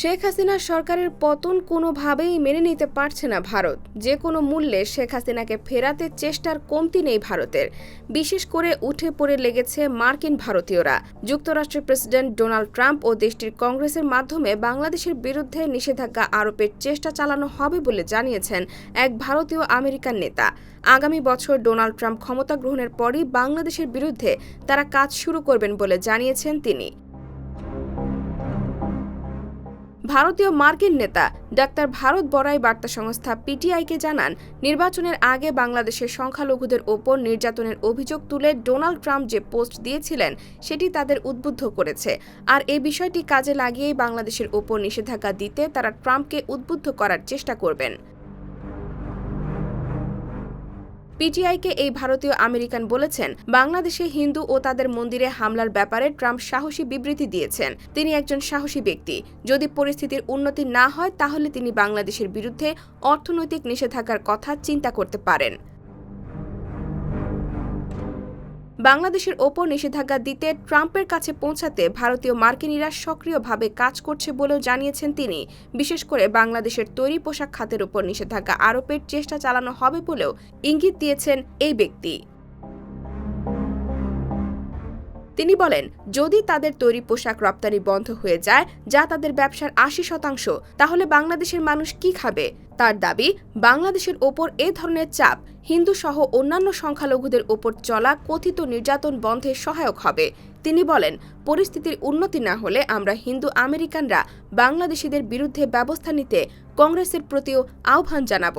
শেখ হাসিনার সরকারের পতন কোনোভাবেই মেনে নিতে পারছে না ভারত। যে কোনো মূল্যে শেখ হাসিনাকে ফেরাতে চেষ্টার কমতি নেই ভারতের। বিশেষ করে উঠে পড়ে লেগেছে মার্কিন ভারতীয়রা। যুক্তরাষ্ট্রের প্রেসিডেন্ট ডোনাল্ড ট্রাম্প ও দেশটির কংগ্রেসের মাধ্যমে বাংলাদেশের বিরুদ্ধে নিষেধাজ্ঞা আরোপের চেষ্টা চালানো হবে বলে জানিয়েছেন এক ভারতীয় আমেরিকান নেতা। আগামী বছর ডোনাল্ড ট্রাম্প ক্ষমতা গ্রহণের পরই বাংলাদেশের বিরুদ্ধে তারা কাজ শুরু করবেন বলে জানিয়েছেন তিনি। ভারতীয় মার্কিন নেতা ডাক্তার ভারত বড়াই বার্তা সংস্থা পিটিআইকে জানান, নির্বাচনের আগে বাংলাদেশের সংখ্যালঘুদের ওপর নির্যাতনের অভিযোগ তুলে ডোনাল্ড ট্রাম্প যে পোস্ট দিয়েছিলেন, সেটি তাদের উদ্বুদ্ধ করেছে। আর এই বিষয়টি কাজে লাগিয়েই বাংলাদেশের ওপর নিষেধাজ্ঞা দিতে তারা ট্রাম্পকে উদ্বুদ্ধ করার চেষ্টা করবেন। পিটিআইকে এই ভারতীয় আমেরিকান বলেছেন, বাংলাদেশে হিন্দু ও তাদের মন্দিরে হামলার ব্যাপারে ট্রাম্প সাহসী বিবৃতি দিয়েছেন। তিনি একজন সাহসী ব্যক্তি। যদি পরিস্থিতির উন্নতি না হয়, তাহলে তিনি বাংলাদেশের বিরুদ্ধে অর্থনৈতিক নিষেধাজ্ঞার কথা চিন্তা করতে পারেন। বাংলাদেশের ওপর নিষেধাজ্ঞা দিতে ট্রাম্পের কাছে পৌঁছাতে ভারতীয় মার্কিনীরা সক্রিয়ভাবে কাজ করছে বলেও জানিয়েছেন তিনি। বিশেষ করে বাংলাদেশের তৈরি পোশাক খাতের উপর নিষেধাজ্ঞা আরোপের চেষ্টা চালানো হবে বলেও ইঙ্গিত দিয়েছেন এই ব্যক্তি। তিনি বলেন, যদি তাদের তৈরি পোশাক রপ্তানি বন্ধ হয়ে যায়, যা তাদের ব্যবসার আশি শতাংশ, তাহলে বাংলাদেশের মানুষ কি খাবে? তার দাবি, বাংলাদেশের ওপর এ ধরনের চাপ হিন্দু সহ অন্যান্য সংখ্যালঘুদের ওপর চলা কথিত নির্যাতন বন্ধে সহায়ক হবে। তিনি বলেন, পরিস্থিতির উন্নতি না হলে আমরা হিন্দু আমেরিকানরা বাংলাদেশিদের বিরুদ্ধে ব্যবস্থা নিতে কংগ্রেসের প্রতিও আহ্বান জানাব।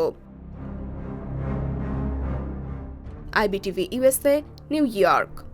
IBTV USA New York.